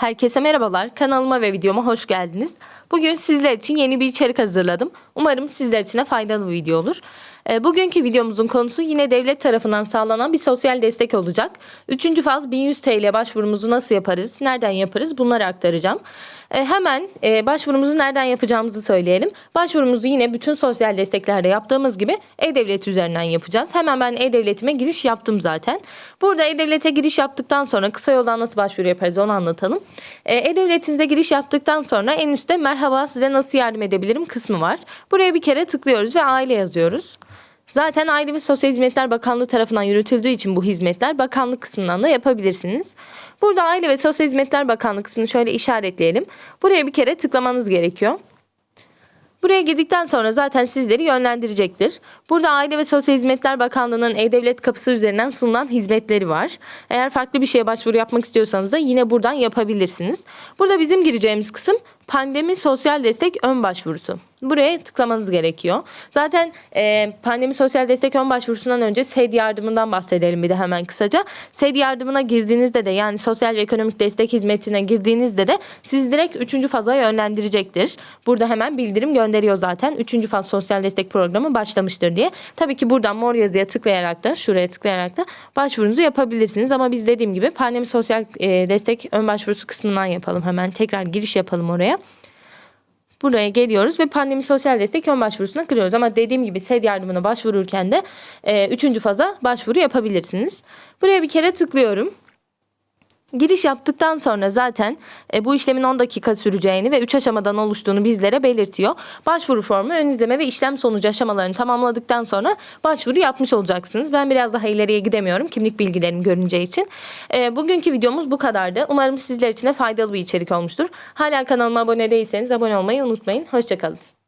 Herkese merhabalar. Kanalıma ve videoma hoş geldiniz. Bugün sizler için yeni bir içerik hazırladım. Umarım sizler için de faydalı bir video olur. Ee, Bugünkü videomuzun konusu yine devlet tarafından sağlanan bir sosyal destek olacak. Üçüncü faz 1100 TL başvurumuzu nasıl yaparız, nereden yaparız bunları aktaracağım. Ee, Hemen e, başvurumuzu nereden yapacağımızı söyleyelim. Başvurumuzu yine bütün sosyal desteklerde yaptığımız gibi E-Devlet üzerinden yapacağız. Hemen ben E-Devlet'ime giriş yaptım zaten. Burada E-Devlet'e giriş yaptıktan sonra kısa yoldan nasıl başvuru yaparız onu anlatalım. E-Devlet'inize giriş yaptıktan sonra en üstte merhaba size nasıl yardım edebilirim kısmı var. Buraya bir kere tıklıyoruz ve aile yazıyoruz. Zaten Aile ve Sosyal Hizmetler Bakanlığı tarafından yürütüldüğü için bu hizmetler bakanlık kısmından da yapabilirsiniz. Burada Aile ve Sosyal Hizmetler Bakanlığı kısmını şöyle işaretleyelim. Buraya bir kere tıklamanız gerekiyor. Buraya girdikten sonra zaten sizleri yönlendirecektir. Burada Aile ve Sosyal Hizmetler Bakanlığı'nın E-Devlet kapısı üzerinden sunulan hizmetleri var. Eğer farklı bir şeye başvuru yapmak istiyorsanız da yine buradan yapabilirsiniz. Burada bizim gireceğimiz kısım pandemi sosyal destek ön başvurusu. Buraya tıklamanız gerekiyor. Zaten e, pandemi sosyal destek ön başvurusundan önce SED yardımından bahsedelim bir de hemen kısaca. SED yardımına girdiğinizde de yani sosyal ve ekonomik destek hizmetine girdiğinizde de siz direkt 3. faza yönlendirecektir. Burada hemen bildirim gönderiyor zaten. 3. faz sosyal destek programı başlamıştır diye. Tabii ki buradan mor yazıya tıklayarak da şuraya tıklayarak da başvurunuzu yapabilirsiniz. Ama biz dediğim gibi pandemi sosyal e, destek ön başvurusu kısmından yapalım. Hemen tekrar giriş yapalım oraya. Buraya geliyoruz ve pandemi sosyal destek ön başvurusuna kırıyoruz. Ama dediğim gibi SED yardımına başvururken de e, üçüncü faza başvuru yapabilirsiniz. Buraya bir kere tıklıyorum. Giriş yaptıktan sonra zaten e, bu işlemin 10 dakika süreceğini ve 3 aşamadan oluştuğunu bizlere belirtiyor. Başvuru formu ön izleme ve işlem sonucu aşamalarını tamamladıktan sonra başvuru yapmış olacaksınız. Ben biraz daha ileriye gidemiyorum kimlik bilgilerim görüneceği için. E, bugünkü videomuz bu kadardı. Umarım sizler için de faydalı bir içerik olmuştur. Hala kanalıma abone değilseniz abone olmayı unutmayın. Hoşçakalın.